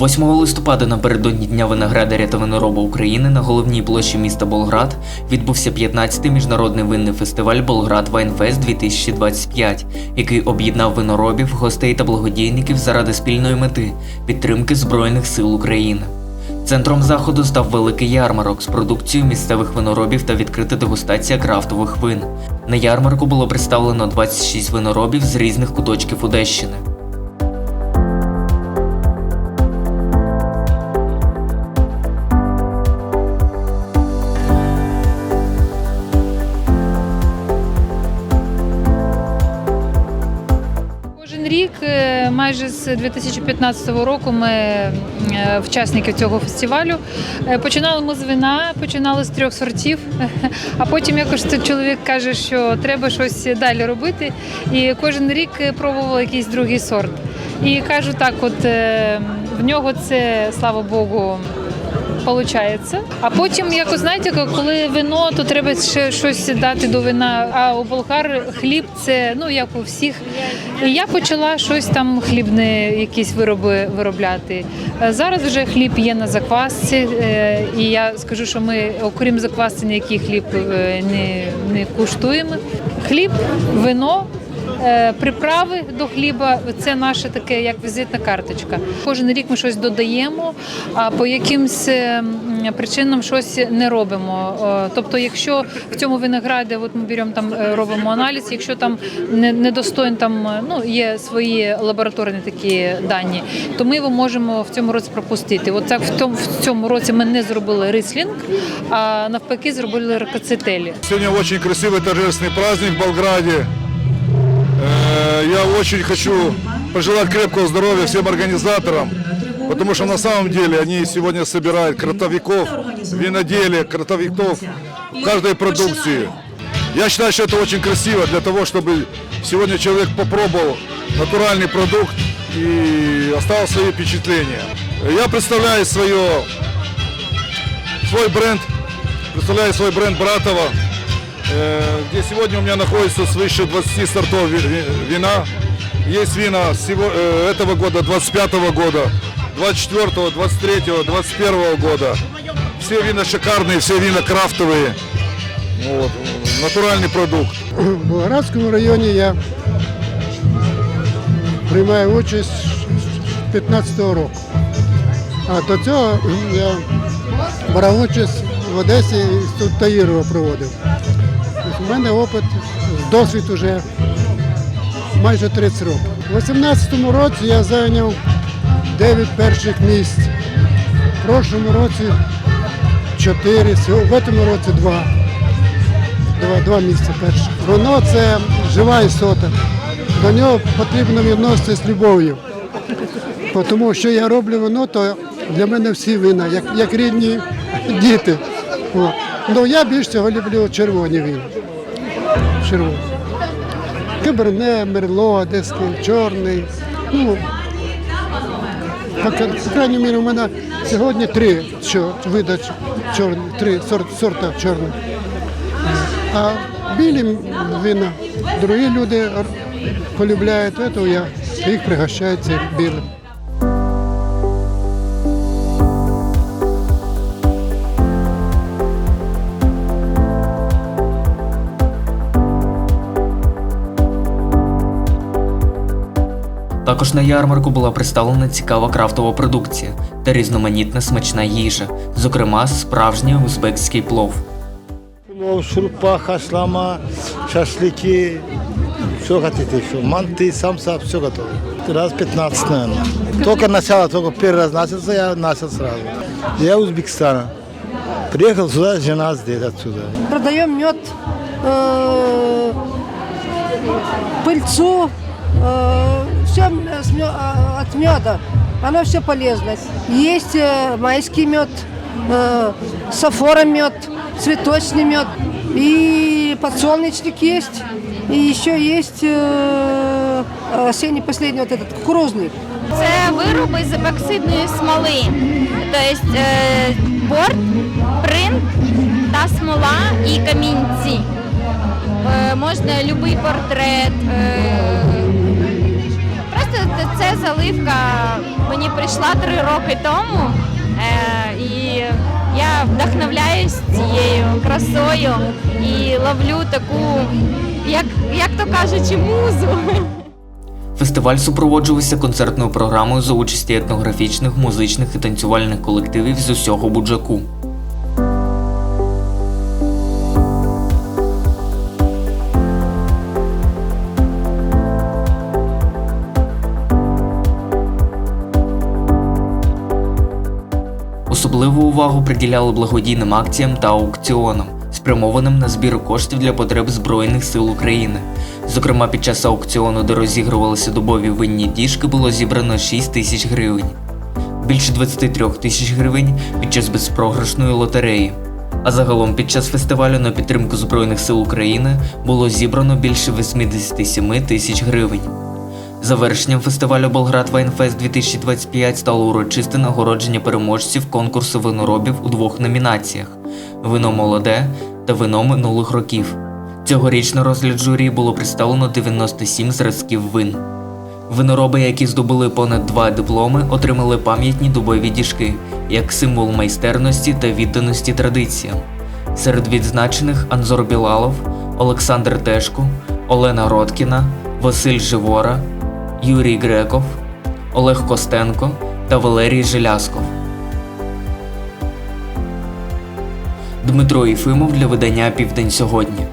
8 листопада напередодні Дня виноградаря та винороба України на головній площі міста Болград відбувся 15-й міжнародний винний фестиваль Болград Вайнфест 2025, який об'єднав виноробів, гостей та благодійників заради спільної мети підтримки Збройних сил України. Центром заходу став великий ярмарок з продукцією місцевих виноробів та відкрита дегустація крафтових вин. На ярмарку було представлено 26 виноробів з різних куточків Одещини. Рік, е, майже з 2015 року, ми е, учасники цього фестивалю. Е, Починали ми з вина, починали з трьох сортів, а потім якось чоловік каже, що треба щось далі робити. І кожен рік пробував якийсь другий сорт. І кажу так, от в нього це, слава Богу, Получається. А потім, якось знаєте, коли вино, то треба ще щось дати до вина. А у болгар хліб це ну як у всіх. І я почала щось там хлібне, якісь вироби виробляти. Е, Зараз вже хліб є на заквасці, е, і я скажу, що ми, окрім заквасці, ніякий хліб е, не, не куштуємо. Хліб, вино. Е, Приправи до хліба це наша таке як візитна карточка. Кожен рік ми щось додаємо, а по якимсь е, причинам щось не робимо. Е, Тобто, якщо в цьому винограді, от ми беремо там, робимо аналіз, якщо там не- недостоїн, там ну є свої лабораторні такі дані, то ми його можемо в цьому році пропустити. От так в тому в цьому році ми не зробили рислінг, а навпаки, зробили ракоцителі. Сегодня очень красивый торжественный праздник в Болграде. Э, Я очень хочу пожелать крепкого здоровья всем организаторам, потому что на самом деле они сегодня собирают кротовиков, виноделия, кротовиков каждой продукции. Я считаю, что это очень красиво для того, чтобы сегодня человек попробовал натуральный продукт и оставил свои впечатления. Я представляю свое, свой бренд, представляю свой бренд Братова, где сегодня у меня находится свыше 20 сортов ви- ви- вина. Есть вина сего- э, этого года, 25 года, 24, 23, 21 года. Все вина шикарные, все вина крафтовые. Вот, э, натуральный продукт. В Болградському районі я приймаю участь з 15-го року. А до цього я брав участь в Одесі і тут Таїрова проводив. У мене опит, досвід вже майже 30 років. У 18-му році я зайняв 9 перших місць. В прошлому році 4, в цьому році 2 два, два місця перше. Воно це жива істота. До нього потрібно відноситися з любов'ю. Тому що я роблю вино, то для мене всі вина, як, як рідні діти. Ну я більш всього люблю червоні вина. Червоні. Каберне, мерло, одеський, чорний. Ну, по, крайній мірі, у мене сьогодні три вида чорних, три сорт, сорта чорних. А білі вина другі люди полюбляють, то я їх пригощаю цим білим. Також на ярмарку була представлена цікава крафтова продукція та різноманітна смачна їжа, зокрема справжній узбекський плов. Плов, шурпа, хашлама, шашлыки, все хотите еще. Манты, самса, все готово. Раз 15, наверное. Только начало, только первый раз начался, я начал сразу. Я Узбекистана. Приехал сюда, жена здесь, отсюда. продаем мед, э, пыльцу, все от меда. Оно все полезно. Есть э, майский мед, э, сафора мед, цветочный мед. И подсолнечник есть. И еще есть э, осенний последний вот этот кукурузный. Це вироби з епоксидної смоли. Тобто е, борт, принт та смола і камінці. Е, можна будь-який портрет. Просто це заливка мені прийшла три роки тому. Е, і я вдохновляюсь цією красою і ловлю таку, як, як то кажучи, музу. Фестиваль супроводжувався концертною програмою за участі етнографічних, музичних і танцювальних колективів з усього Буджаку. Особливу увагу приділяли благодійним акціям та аукціонам, спрямованим на збір коштів для потреб Збройних сил України. Зокрема, під час аукціону, де розігрувалися добові винні діжки, було зібрано 6 тисяч гривень, більше 23 тисяч гривень під час безпрограшної лотереї. А загалом під час фестивалю на підтримку Збройних сил України було зібрано більше 87 тисяч гривень. Завершенням фестивалю Болград Вайнфест 2025 стало урочисте нагородження переможців конкурсу виноробів у двох номінаціях: Вино молоде та вино минулих років. Цьогоріч на розгляд журі було представлено 97 зразків вин. Винороби, які здобули понад два дипломи, отримали пам'ятні дубові діжки як символ майстерності та відданості традиціям. Серед відзначених Анзор Білалов, Олександр Тешко, Олена Роткіна, Василь Живора, Юрій Греков, Олег Костенко та Валерій Желясков. Дмитро Єфимов для видання Південь сьогодні.